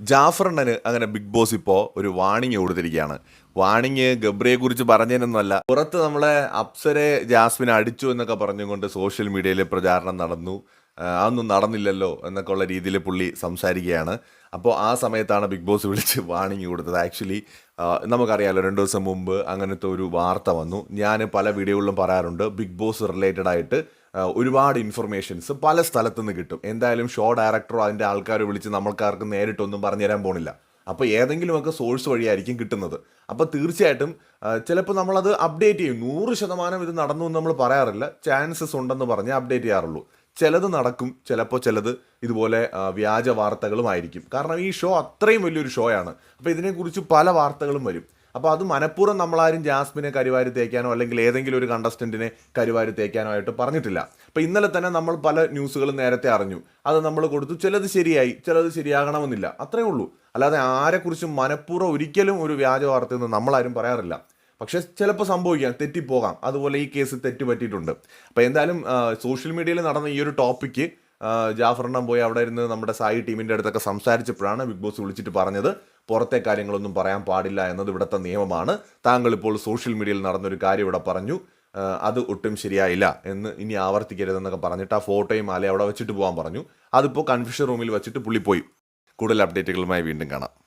ജാഫറിനന് അങ്ങനെ big boss ഇപ്പോൾ ഒരു വാണിംഗ് കൊടുത്തിരിക്കുകയാണ്. വാണിംഗ് ഗബ്രിയെ കുറിച്ച് പറഞ്ഞതിനൊന്നുമല്ല. പുറത്ത് നമ്മളെ അപ്സരെ ജാസ്മിനെ അടിച്ചു എന്നൊക്കെ പറഞ്ഞുകൊണ്ട് സോഷ്യൽ മീഡിയയിൽ പ്രചാരണം നടന്നു. അതൊന്നും നടന്നില്ലല്ലോ എന്നൊക്കെ ഉള്ള രീതിയിൽ പുള്ളി സംസാരിക്കുകയാണ്. അപ്പോൾ ആ സമയത്താണ് ബിഗ് ബോസ് വിളിച്ച് വാണിംഗ് കൊടുത്തത്. ആക്ച്വലി നമുക്കറിയാമല്ലോ രണ്ട് ദിവസം മുമ്പ് അങ്ങനത്തെ ഒരു വാർത്ത വന്നു. ഞാൻ പല വീഡിയോകളിലും പറയാറുണ്ട് ബിഗ് ബോസ് റിലേറ്റഡ് ആയിട്ട് ഒരുപാട് ഇൻഫർമേഷൻസ് പല സ്ഥലത്തു നിന്ന് കിട്ടും. എന്തായാലും ഷോ ഡയറക്ടറോ അതിന്റെ ആൾക്കാരെ വിളിച്ച് നമ്മൾക്കാർക്ക് നേരിട്ടൊന്നും പറഞ്ഞു തരാൻ പോണില്ല. അപ്പോൾ ഏതെങ്കിലുമൊക്കെ സോഴ്സ് വഴിയായിരിക്കും കിട്ടുന്നത്. അപ്പോൾ തീർച്ചയായിട്ടും ചിലപ്പോൾ നമ്മളത് അപ്ഡേറ്റ് ചെയ്യും. നൂറ് ശതമാനം ഇത് നടന്നു എന്ന് നമ്മൾ പറയാറില്ല. ചാൻസസ് ഉണ്ടെന്ന് പറഞ്ഞ് അപ്ഡേറ്റ് ചെയ്യാറുള്ളൂ. ചിലത് നടക്കും ചിലപ്പോൾ ചിലത് ഇതുപോലെ വ്യാജ വാർത്തകളുമായിരിക്കും കാരണം ഈ ഷോ അത്രയും വലിയൊരു ഷോയാണ് അപ്പോൾ ഇതിനെക്കുറിച്ച് പല വാർത്തകളും വരും. അപ്പോൾ അത് മനഃപൂർവം നമ്മളാരും ജാസ്മിനെ കരിവാരി തേക്കാനോ അല്ലെങ്കിൽ ഏതെങ്കിലും ഒരു കണ്ടസ്റ്റന്റിനെ കരിവാരി തേക്കാനോ ആയിട്ട് പറഞ്ഞിട്ടില്ല. അപ്പോൾ ഇന്നലെ തന്നെ നമ്മൾ പല ന്യൂസുകളും നേരത്തെ അറിഞ്ഞു. അത് നമ്മൾ കൊടുത്തു. ചിലത് ശരിയായി ചിലത് ശരിയാകണമെന്നില്ല. അത്രേ ഉള്ളൂ. അല്ലാതെ ആരെക്കുറിച്ചും മനഃപൂർവം ഒരിക്കലും ഒരു വ്യാജ വാർത്തയൊന്നും നമ്മളാരും പറയാറില്ല. പക്ഷെ ചിലപ്പോൾ സംഭവിക്കാം. തെറ്റിപ്പോകാം. അതുപോലെ ഈ കേസ് തെറ്റ് പറ്റിയിട്ടുണ്ട് അപ്പോൾ എന്തായാലും സോഷ്യൽ മീഡിയയിൽ നടന്ന ഈ ഒരു ടോപ്പിക്ക് ജാഫറിനം പോയി അവിടെ ഇരുന്ന് നമ്മുടെ സായി ടീമിന്റെ അടുത്തൊക്കെ സംസാരിച്ചപ്പോഴാണ് ബിഗ് ബോസ് വിളിച്ചിട്ട് പറഞ്ഞത്. പുറത്തെ കാര്യങ്ങളൊന്നും പറയാൻ പാടില്ല എന്നത് ഇവിടുത്തെ നിയമമാണ്. താങ്കൾ ഇപ്പോൾ സോഷ്യൽ മീഡിയയിൽ നടന്നൊരു കാര്യം ഇവിടെ പറഞ്ഞു അത് ഒട്ടും ശരിയായില്ല എന്ന് ഇനി ആവർത്തിക്കരുതെന്നൊക്കെ പറഞ്ഞിട്ട് ആ ഫോട്ടോയും അല്ലെ അവിടെ വെച്ചിട്ട് പോകാൻ പറഞ്ഞു. അതിപ്പോൾ കൺഫ്യൂഷൻ റൂമിൽ വെച്ചിട്ട് പുള്ളി പോയി. കൂടുതൽ അപ്ഡേറ്റുകളുമായി വീണ്ടും കാണാം.